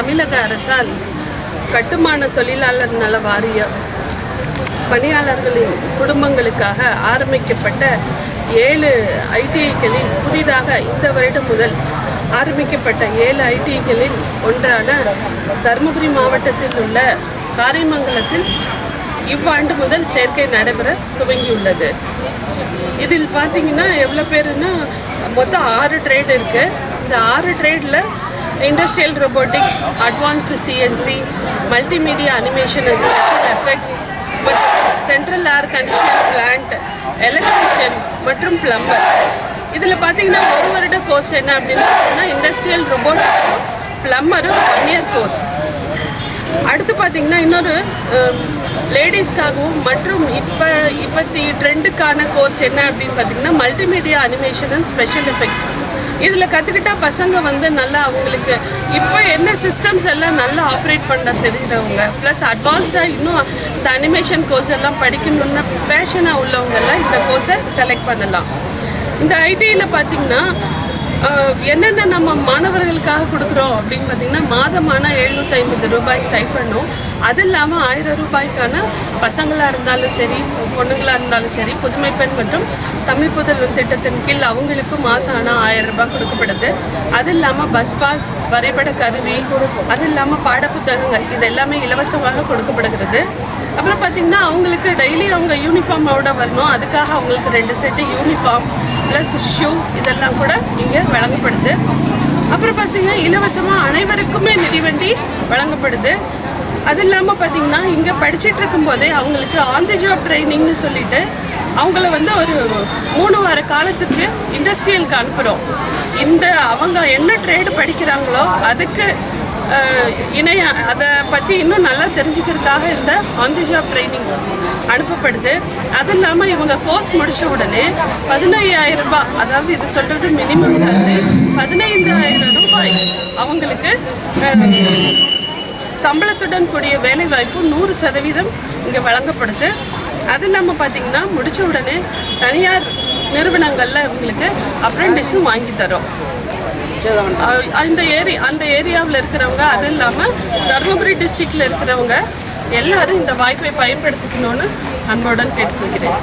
தமிழக அரசால் கட்டுமான தொழிலாளர் நல வாரிய பணியாளர்களின் குடும்பங்களுக்காக ஆரம்பிக்கப்பட்ட ஏழு ஐடிஐக்களில் புதிதாக இந்த வருடம் முதல் ஆரம்பிக்கப்பட்ட ஏழு ஐடிஐக்களில் ஒன்றான தருமபுரி மாவட்டத்தில் உள்ள காரைமங்கலத்தில் இவ்வாண்டு முதல் சேர்க்கை நடைபெற துவங்கியுள்ளது. இதில் பார்த்தீங்கன்னா எவ்வளோ பேருன்னா மொத்தம் ஆறு ட்ரேட் இருக்குது இந்த ஆறு ட்ரேடில் industrial robotics advanced CNC multimedia animation and special effects central air conditioner plant electrician மற்றும் பிளம்பர் இதில் பார்த்தீங்கன்னா ஒரு வருட கோர்ஸ் என்ன அப்படின்னு பார்த்தீங்கன்னா இண்டஸ்ட்ரியல் ரொபோட்டிக்ஸும் பிளம்பரும் ஒன் இயர் கோர்ஸ் அடுத்து பார்த்தீங்கன்னா இன்னொரு லேடிஸ்க்காகவும் மற்றும் இப்போ இப்பத்தி ட்ரெண்டுக்கான கோர்ஸ் என்ன அப்படின்னு பார்த்தீங்கன்னா multimedia animation and special effects இதில் கற்றுக்கிட்டா பசங்க வந்து நல்லா அவங்களுக்கு இப்போ என்ன சிஸ்டம்ஸ் எல்லாம் நல்லா ஆப்ரேட் பண்ண தெரிகிறவங்க ப்ளஸ் அட்வான்ஸ்டாக இன்னும் இந்த அனிமேஷன் கோர்ஸ் எல்லாம் படிக்கணும்னு பேஷனாக உள்ளவங்கெல்லாம் இந்த கோர்ஸை செலக்ட் பண்ணலாம். இந்த ஐடியில் பார்த்தீங்கன்னா என்னென்ன நம்ம மாணவர்களுக்காக கொடுக்குறோம் அப்படின்னு பார்த்தீங்கன்னா மாதமான எழுநூற்றி ஐம்பது ரூபாய் ஸ்டைஃபண்டும் அது இல்லாமல் ஆயிரம் ரூபாய்க்கான பசங்களாக இருந்தாலும் சரி பொண்ணுங்களாக இருந்தாலும் சரி புதுமை பெண் மற்றும் தமிழ் புதல்வன் திட்டத்தின் கீழ் அவங்களுக்கும் மாதம் ஆனால் ஆயிரம் ரூபாய் கொடுக்கப்படுது. அது இல்லாமல் பஸ் பாஸ் வரைபட கருவி அது இல்லாமல் பாடப்புத்தகங்கள் இது எல்லாமே இலவசமாக கொடுக்கப்படுகிறது. அப்புறம் பார்த்திங்கன்னா அவங்களுக்கு டெய்லி அவங்க யூனிஃபார்மோட வரணும். அதுக்காக அவங்களுக்கு ரெண்டு செட்டு யூனிஃபார்ம் ப்ளஸ் ஷூ இதெல்லாம் கூட இங்கே வழங்கப்படுது. அப்புறம் பார்த்தீங்கன்னா இலவசமாக அனைவருக்குமே மிதிவண்டி வழங்கப்படுது. அது இல்லாமல் பார்த்தீங்கன்னா இங்கே படிச்சுட்டு இருக்கும்போதே அவங்களுக்கு ஆன் தி ஜாப் ட்ரைனிங்னு சொல்லிட்டு அவங்கள வந்து ஒரு மூணு வார காலத்துக்கு இண்டஸ்ட்ரியலுக்கு அனுப்புகிறோம் இந்த அவங்க என்ன ட்ரேடு படிக்கிறாங்களோ அதுக்கு இணைய அதை பற்றி இன்னும் நல்லா தெரிஞ்சுக்கிறதுக்காக இந்த ஆன் தி ஜாப் ட்ரைனிங் அனுப்பப்படுது. அது இல்லாமல் இவங்க கோர்ஸ் முடித்த உடனே பதினையாயிரம் ரூபாய் அதாவது இது சொல்கிறது மினிமம் சேலரி பதினைந்தாயிரம் ரூபாய் அவங்களுக்கு சம்பளத்துடன் கூடிய வேலைவாய்ப்பு நூறு சதவீதம் இங்கே வழங்கப்படுது. அது இல்லாமல் பார்த்தீங்கன்னா முடித்த உடனே தனியார் நிறுவனங்களில் இவங்களுக்கு அப்ரெண்டிஸும் வாங்கி தரோம் அந்த ஏரி அந்த ஏரியாவில் இருக்கிறவங்க அது இல்லாமல் தருமபுரி டிஸ்ட்ரிக்டில் இருக்கிறவங்க எல்லாரும் இந்த வாய்ப்பை பயன்படுத்திக்கணும்னு அன்புடன் கேட்டுக்கொள்கிறேன்.